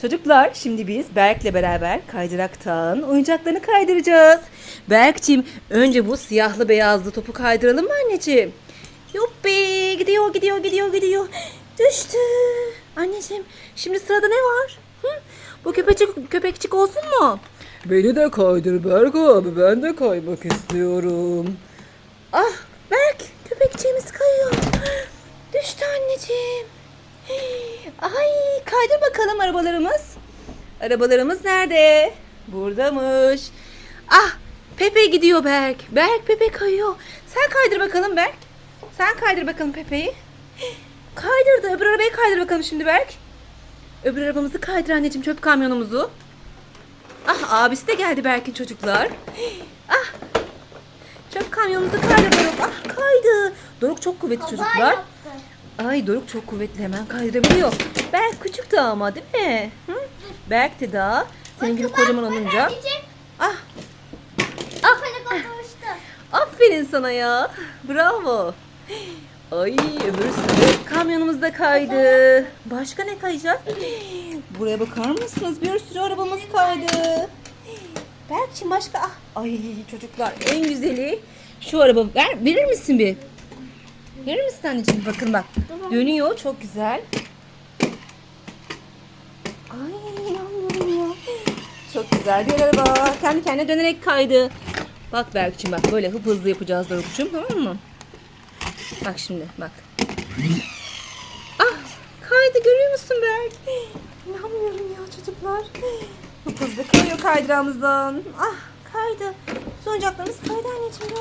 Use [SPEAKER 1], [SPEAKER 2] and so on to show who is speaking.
[SPEAKER 1] Çocuklar şimdi biz Berk'le beraber kaydıraktan oyuncaklarını kaydıracağız. Berk'cim önce bu siyahlı beyazlı topu kaydıralım mı anneciğim? Yuppi gidiyor gidiyor gidiyor gidiyor. Düştü. Anneciğim şimdi sırada ne var? Hı? Bu köpecik, köpekçik olsun mu? Beni de kaydır Berk abi ben de kaymak istiyorum. Ah Berk köpekçiğimiz kayıyor. Düştü anneciğim. Ay kaydır bakalım arabalarımız. Arabalarımız nerede? Buradamış. Ah Pepe gidiyor Berk. Berk Pepe kayıyor. Sen kaydır bakalım Berk. Sen kaydır bakalım Pepe'yi. Kaydırdı. Öbür arabayı kaydır bakalım şimdi Berk. Öbür arabamızı kaydır anneciğim çöp kamyonumuzu. Ah abisi de geldi Berk'in çocuklar. Ah çöp kamyonumuzu kaydır Doruk. Ah kaydı. Doruk çok kuvvetli çocuklar. Ay Doruk çok kuvvetli hemen kaydırabiliyor. Berk küçük de ama değil mi? Hı? Berk de daha. Senin gibi kocaman olunca. Ah
[SPEAKER 2] Ah
[SPEAKER 1] aferin sana ya. Bravo. Ay öbür sürü kamyonumuz da kaydı. Başka ne kayacak? Buraya bakar mısınız? Bir sürü arabamız kaydı. Berk'cim başka... Ah, ay çocuklar en güzeli şu araba. Ver, verir misin bir? Verir misin anneciğim? Bakın bak. Dönüyor çok güzel. Ay inanmıyorum ya. Çok güzel bir araba. Kendi kendine dönerek kaydı. Bak Berk'cim bak böyle hıp hızlı yapacağız Doruk'cum tamam mı? Bak şimdi bak. Ah kaydı görüyor musun Berk? İnanmıyorum ya çocuklar. Hıp hızlı kayıyor kaydırağımızdan. Ah kaydı. Sonuncaklarımız kaydı anneciğim